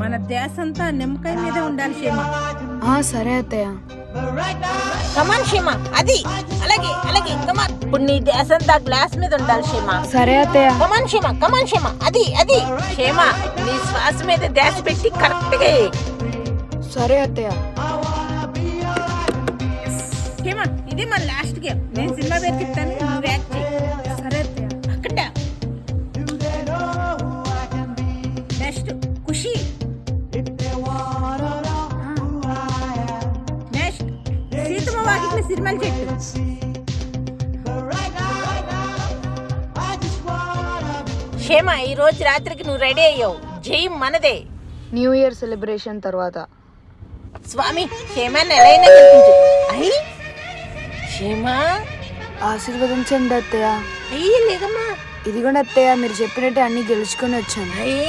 మన ధ్యాస అంతా నిమ్మకాయ మీద ఉండాలి క్షేమ. ఆ సరే అత్తయ్య. కమాన్ షీమ అది. అలాగే అలాగే. కమాన్ ఇప్పుడు నీ ధ్యాస అంతా గ్లాస్ మీద ఉండాలి షీమ సరే అత్తయ్య. కమాన్ షీమ కమాన్ షీమ అది అది. షేమ నీ శ్వాస మీద ధ్యాస పెట్టి కరెక్ట్గా. సరే అత్తయ్య. ఇది మన లాస్ట్ గేమ్ నేను సినిమా పేరు వాకిట్ల సినిమాలు చెట్టు షేమ ఈ రోజు రాత్రికి నువ్వు రెడీ అయ్యావు. జై మనదే. న్యూ ఇయర్ సెలబ్రేషన్ తర్వాత. స్వామి షేమాన్ని ఎలా అయినా గెలిపించు అయ్యి షేమ ఆశీర్వదించండి అత్తయ్య. అయ్యి లేదమ్మా. ఇదిగోండి అత్తయ్య మీరు చెప్పినట్టే అన్ని గెలుచుకొని వచ్చాను. అయ్యి